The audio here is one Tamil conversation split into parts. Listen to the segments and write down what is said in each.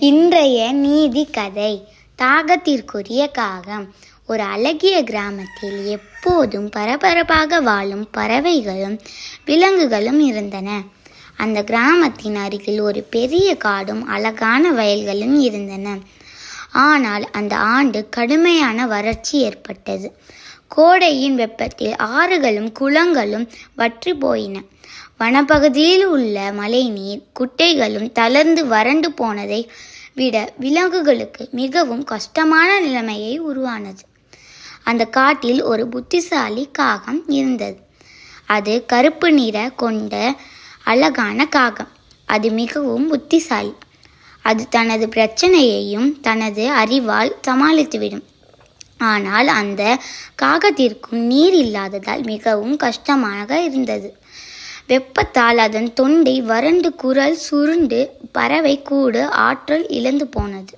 இன்றைய நீதி கதை. தாகத்திற்குரிய காகம். ஒரு அழகிய கிராமத்தில் எப்போதும் பரபரப்பாக வாழும் பறவைகளும் விலங்குகளும் இருந்தன. அந்த கிராமத்தின் அருகில் ஒரு பெரிய காடும் அழகான வயல்களும் இருந்தன. ஆனால் அந்த ஆண்டு கடுமையான வறட்சி ஏற்பட்டது. கோடையின் வெப்பத்தில் ஆறுகளும் குளங்களும் வற்றி போயின. வனப்பகுதியில் உள்ள மழைநீர் குட்டைகளும் தளர்ந்து வறண்டு போனதை விட விலங்குகளுக்கு மிகவும் கஷ்டமான நிலைமையை உருவானது. அந்த காட்டில் ஒரு புத்திசாலி காகம் இருந்தது. அது கருப்பு நிற கொண்ட அழகான காகம். அது மிகவும் புத்திசாலி. அது தனது பிரச்சனையையும் தனது அறிவால் சமாளித்துவிடும். ஆனால் அந்த காகத்திற்கும் நீர் இல்லாததால் மிகவும் கஷ்டமாக இருந்தது. வெப்பத்தால் அதன் தொண்டை வறண்டு குரல் சுருண்டு பறவை கூடு ஆற்றல் இழந்து போனது.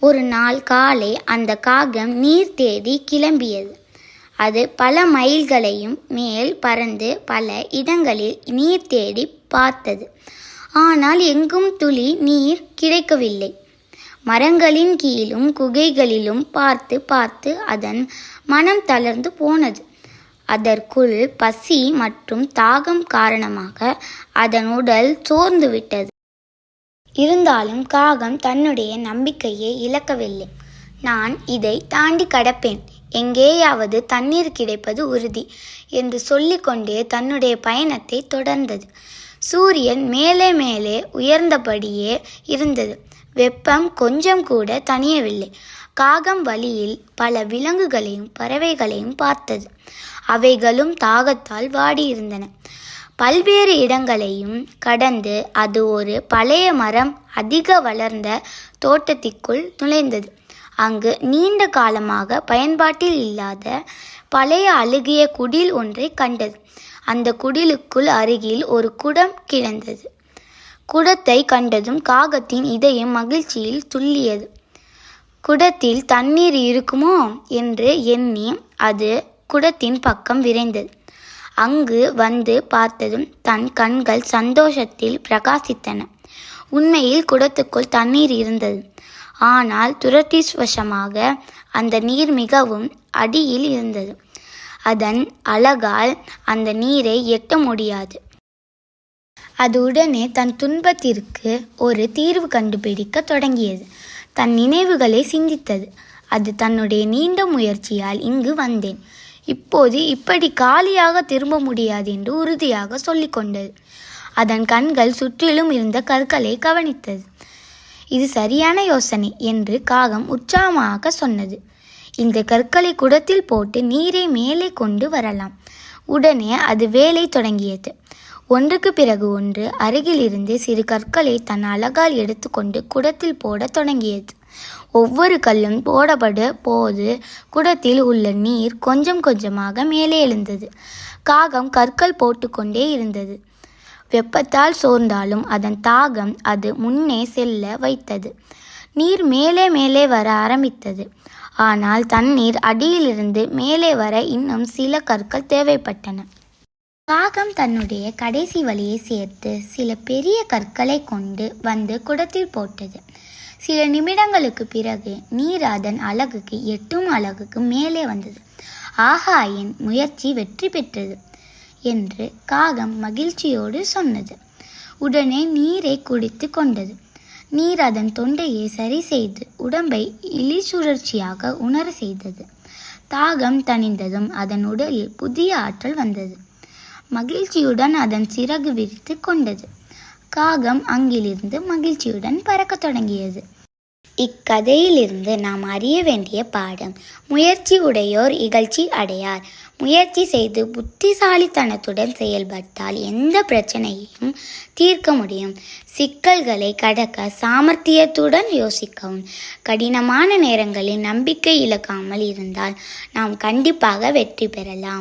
ஒரு நாள் காலை அந்த காகம் நீர் தேடி கிளம்பியது. அது பல மைல்களையும் மேல் பறந்து பல இடங்களில் நீர் தேடி பார்த்தது. ஆனால் எங்கும் துளி நீர் கிடைக்கவில்லை. மரங்களின் கீழும் குகைகளிலும் பார்த்து பார்த்து அதன் மனம் தளர்ந்து போனது. அதற்குள் பசி மற்றும் தாகம் காரணமாக அதன் உடல் சோர்ந்து விட்டது இருந்தாலும் காகம் தன்னுடைய நம்பிக்கையை இழக்கவில்லை. நான் இதை தாண்டி கடப்பேன். எங்கேயாவது தண்ணீர் கிடைப்பது உறுதி என்று சொல்லிக்கொண்டே தன்னுடைய பயணத்தை தொடர்ந்தது. சூரியன் மேலே மேலே உயர்ந்தபடியே இருந்தது. வெப்பம் கொஞ்சம் கூட தணியவில்லை. காகம் வழியில் பல விலங்குகளையும் பறவைகளையும் பார்த்தது. அவைகளும் தாகத்தால் வாடியிருந்தன. பல்வேறு இடங்களையும் கடந்து அது ஒரு பழைய மரம் அதிக வளர்ந்த தோட்டத்திற்குள் நுழைந்தது. அங்கு நீண்ட காலமாக பயன்பாட்டில் இல்லாத பழைய அழுகிய குடில் ஒன்றை கண்டது. அந்த குடிலுக்குள் அருகில் ஒரு குடம் கிடந்தது. குடத்தை கண்டதும் காகத்தின் இதயம் மகிழ்ச்சியில் துள்ளியது. குடத்தில் தண்ணீர் இருக்குமோ என்று எண்ணி அது குடத்தின் பக்கம் விரைந்தது. அங்கு வந்து பார்த்ததும் தன் கண்கள் சந்தோஷத்தில் பிரகாசித்தன. உண்மையில் குடத்துக்குள் தண்ணீர் இருந்தது. ஆனால் துரதிர்ஷ்வசமாக அந்த நீர் மிகவும் அடியில் இருந்தது. அதன் அழகால் அந்த நீரை எட்ட முடியாது. அது உடனே தன் துன்பத்திற்கு ஒரு தீர்வு கண்டுபிடிக்க தொடங்கியது. தன் நினைவுகளை சிந்தித்தது. அது தன்னுடைய நீண்ட முயற்சியால் இங்கு வந்தேன். இப்போது இப்படி காலியாக திரும்ப முடியாது என்று உறுதியாக சொல்லிக்கொண்டது அதன் கண்கள் சுற்றிலும் இருந்த கற்களை கவனித்தது. இது சரியான யோசனை என்று காகம் உற்சாகமாக சொன்னது. இந்த கற்களை குடத்தில் போட்டு நீரை மேலே கொண்டு வரலாம். உடனே அது வேலை தொடங்கியது. ஒன்றுக்கு பிறகு ஒன்று அருகிலிருந்து சிறு கற்களை தன் அழகால் எடுத்துக்கொண்டு குடத்தில் போடத் தொடங்கியது. ஒவ்வொரு கல்லும் போடப்பட போது குடத்தில் உள்ள நீர் கொஞ்சம் கொஞ்சமாக மேலே எழுந்தது. காகம் கற்கள் போட்டுக்கொண்டே இருந்தது. வெப்பத்தால் சோர்ந்தாலும் அதன் தாகம் அது முன்னே செல்ல வைத்தது. நீர் மேலே மேலே வர ஆரம்பித்தது. ஆனால் தண்ணீர் அடியிலிருந்து மேலே வர இன்னும் சில கற்கள் தேவைப்பட்டன. காகம் தன்னுடைய கடைசி வழியை சேர்த்து சில பெரிய கற்களை கொண்டு வந்து குடத்தில் போட்டது. சில நிமிடங்களுக்கு பிறகு நீர் அதன் அழகுக்கு எட்டும் அழகுக்கு மேலே வந்தது. ஆகாயின் முயற்சி வெற்றி பெற்றது என்று காகம் மகிழ்ச்சியோடு சொன்னது. உடனே நீரை குடித்து கொண்டது. நீர் அதன் தொண்டையை சரி செய்து உடம்பை இழிசுழற்சியாக உணர செய்தது. தாகம் தணிந்ததும் அதன் உடலில் புதிய ஆற்றல் வந்தது. மகிழ்ச்சியுடன் அதன் சிறகு விரித்து கொண்டது. காகம் அங்கிலிருந்து மகிழ்ச்சியுடன் பறக்கத் தொடங்கியது. இக்கதையிலிருந்து நாம் அறிய வேண்டிய பாடம் முயற்சி உடையோர் இகழ்ச்சி அடையார். முயற்சி செய்து புத்திசாலித்தனத்துடன் செயல்பட்டால் எந்த பிரச்சனையையும் தீர்க்க முடியும். சிக்கல்களை கடக்க சாமர்த்தியத்துடன் யோசிக்கவும். கடினமான நேரங்களில் நம்பிக்கை இழக்காமல் இருந்தால் நாம் கண்டிப்பாக வெற்றி பெறலாம்.